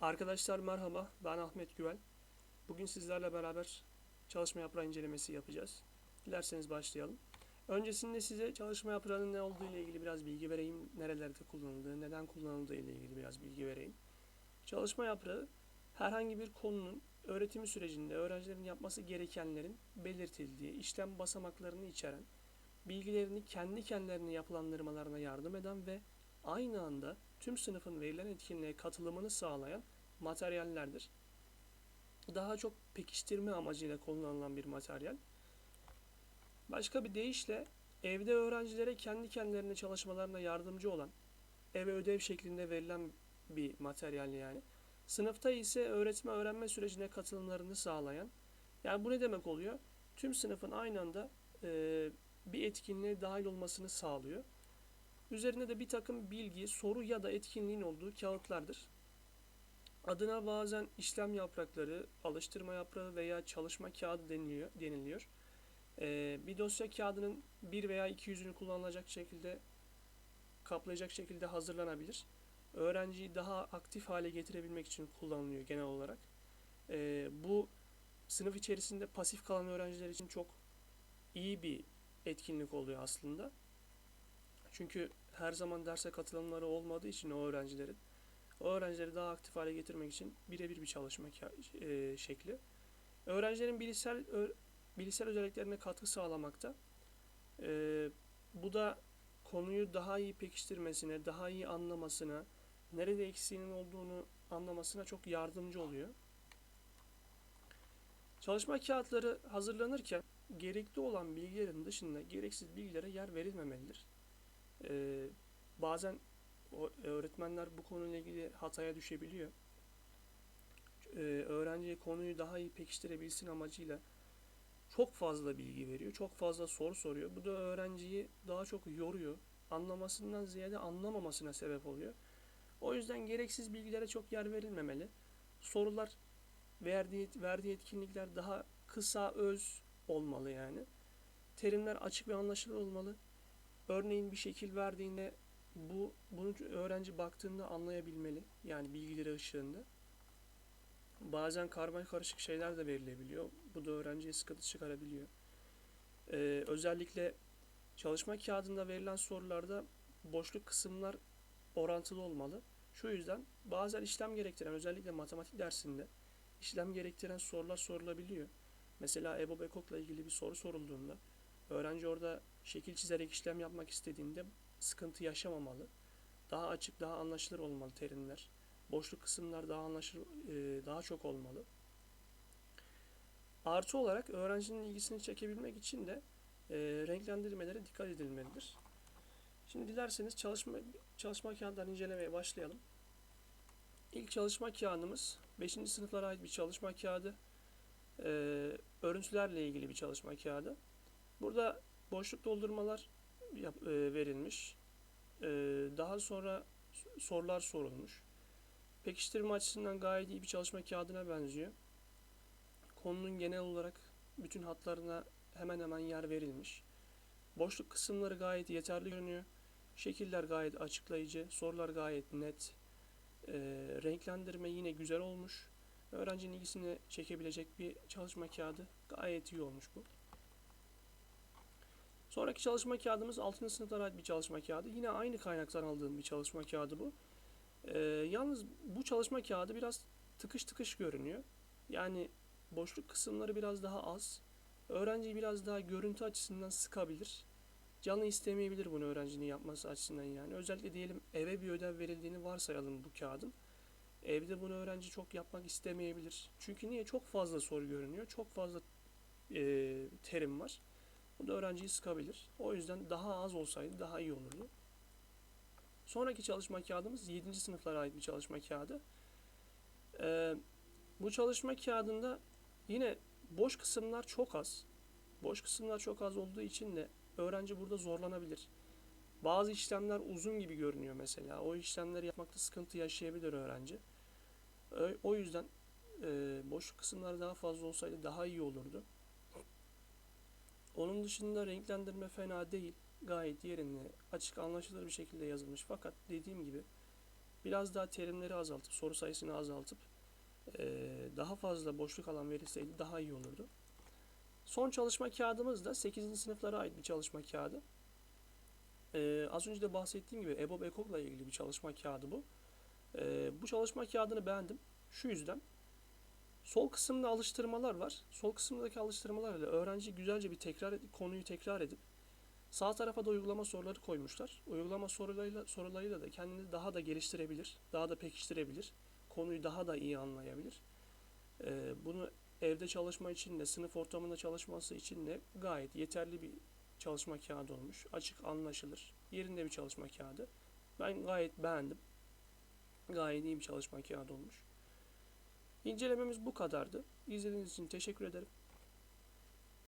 Arkadaşlar merhaba, ben Ahmet Güven. Bugün sizlerle beraber çalışma yaprağı incelemesi yapacağız. Dilerseniz başlayalım. Öncesinde size çalışma yaprağının ne olduğu ile ilgili biraz bilgi vereyim. Nerelerde kullanıldığı, neden kullanıldığı ile ilgili biraz bilgi vereyim. Çalışma yaprağı herhangi bir konunun öğretimi sürecinde öğrencilerin yapması gerekenlerin belirtildiği işlem basamaklarını içeren, bilgilerini kendi kendilerine yapılandırmalarına yardım eden ve aynı anda tüm sınıfın verilen etkinliğe katılımını sağlayan materyallerdir. Daha çok pekiştirme amacıyla kullanılan bir materyal. Başka bir deyişle evde öğrencilere kendi kendilerine çalışmalarına yardımcı olan eve ödev şeklinde verilen bir materyal yani. Sınıfta ise öğretme öğrenme sürecine katılımlarını sağlayan. Yani bu ne demek oluyor? Tüm sınıfın aynı anda e, bir etkinliğe dahil olmasını sağlıyor. Üzerinde de bir takım bilgi, soru ya da etkinliğin olduğu kağıtlardır. Adına bazen işlem yaprakları, alıştırma yaprağı veya çalışma kağıdı deniliyor. deniliyor. Ee, bir dosya kağıdının bir veya iki yüzünü kullanılacak şekilde kaplayacak şekilde hazırlanabilir. Öğrenciyi daha aktif hale getirebilmek için kullanılıyor genel olarak. Ee, bu sınıf içerisinde pasif kalan öğrenciler için çok iyi bir etkinlik oluyor aslında. Çünkü her zaman derse katılımları olmadığı için o öğrencilerin o öğrencileri daha aktif hale getirmek için birebir bir çalışma e, şekli. Öğrencilerin bilişsel bilişsel özelliklerine katkı sağlamakta. E, bu da konuyu daha iyi pekiştirmesine, daha iyi anlamasına, nerede eksiğinin olduğunu anlamasına çok yardımcı oluyor. Çalışma kağıtları hazırlanırken gerekli olan bilgilerin dışında gereksiz bilgilere yer verilmemelidir. Ee, bazen o, öğretmenler bu konuyla ilgili hataya düşebiliyor. Ee, öğrenciye konuyu daha iyi pekiştirebilsin amacıyla çok fazla bilgi veriyor, çok fazla soru soruyor. Bu da öğrenciyi daha çok yoruyor. Anlamasından ziyade anlamamasına sebep oluyor. O yüzden gereksiz bilgilere çok yer verilmemeli. Sorular verdiği, verdiği etkinlikler daha kısa, öz olmalı yani. Terimler açık ve anlaşılır olmalı. Örneğin bir şekil verdiğinde bu bunu öğrenci baktığında anlayabilmeli. Yani bilgileri ışığında. Bazen karma karışık şeyler de verilebiliyor. Bu da öğrenciye sıkıntı çıkarabiliyor. Ee, özellikle çalışma kağıdında verilen sorularda boşluk kısımlar orantılı olmalı. Şu yüzden bazen işlem gerektiren özellikle matematik dersinde işlem gerektiren sorular sorulabiliyor. Mesela EBOB EKOK'la ilgili bir soru sorulduğunda öğrenci orada şekil çizerek işlem yapmak istediğinde sıkıntı yaşamamalı. Daha açık, daha anlaşılır olmalı terimler. Boşluk kısımlar daha anlaşılır, daha çok olmalı. Artı olarak öğrencinin ilgisini çekebilmek için de e, renklendirmelere dikkat edilmelidir. Şimdi dilerseniz çalışma çalışma kağıtlarını incelemeye başlayalım. İlk çalışma kağıdımız 5. sınıflara ait bir çalışma kağıdı. E, örüntülerle ilgili bir çalışma kağıdı. Burada boşluk doldurmalar yap, e, verilmiş. E, daha sonra sorular sorulmuş. Pekiştirme açısından gayet iyi bir çalışma kağıdına benziyor. Konunun genel olarak bütün hatlarına hemen hemen yer verilmiş. Boşluk kısımları gayet yeterli görünüyor. Şekiller gayet açıklayıcı, sorular gayet net. E, renklendirme yine güzel olmuş. Öğrencinin ilgisini çekebilecek bir çalışma kağıdı. Gayet iyi olmuş bu. Sonraki çalışma kağıdımız 6. sınıflara ait bir çalışma kağıdı. Yine aynı kaynaktan aldığım bir çalışma kağıdı bu. Ee, yalnız bu çalışma kağıdı biraz tıkış tıkış görünüyor. Yani boşluk kısımları biraz daha az. Öğrenciyi biraz daha görüntü açısından sıkabilir. Canı istemeyebilir bunu öğrencinin yapması açısından yani. Özellikle diyelim eve bir ödev verildiğini varsayalım bu kağıdın. Evde bunu öğrenci çok yapmak istemeyebilir. Çünkü niye? Çok fazla soru görünüyor. Çok fazla e, terim var. Bu da öğrenciyi sıkabilir. O yüzden daha az olsaydı daha iyi olurdu. Sonraki çalışma kağıdımız 7. sınıflara ait bir çalışma kağıdı. Ee, bu çalışma kağıdında yine boş kısımlar çok az. Boş kısımlar çok az olduğu için de öğrenci burada zorlanabilir. Bazı işlemler uzun gibi görünüyor mesela. O işlemleri yapmakta sıkıntı yaşayabilir öğrenci. O yüzden e, boş kısımlar daha fazla olsaydı daha iyi olurdu. Onun dışında renklendirme fena değil. Gayet yerinde, açık anlaşılır bir şekilde yazılmış. Fakat dediğim gibi biraz daha terimleri azaltıp, soru sayısını azaltıp daha fazla boşluk alan verilseydi daha iyi olurdu. Son çalışma kağıdımız da 8. sınıflara ait bir çalışma kağıdı. Eee, az önce de bahsettiğim gibi EBOB EKOK'la ilgili bir çalışma kağıdı bu. Eee, bu çalışma kağıdını beğendim. Şu yüzden. Sol kısımda alıştırmalar var. Sol kısımdaki alıştırmalarla öğrenci güzelce bir tekrar konuyu tekrar edip sağ tarafa da uygulama soruları koymuşlar. Uygulama sorularıyla sorularıyla da kendini daha da geliştirebilir, daha da pekiştirebilir. Konuyu daha da iyi anlayabilir. Eee, bunu evde çalışma için de, sınıf ortamında çalışması için de gayet yeterli bir çalışma kağıdı olmuş. Açık, anlaşılır. Yerinde bir çalışma kağıdı. Ben gayet beğendim. Gayet iyi bir çalışma kağıdı olmuş. İncelememiz bu kadardı. İzlediğiniz için teşekkür ederim.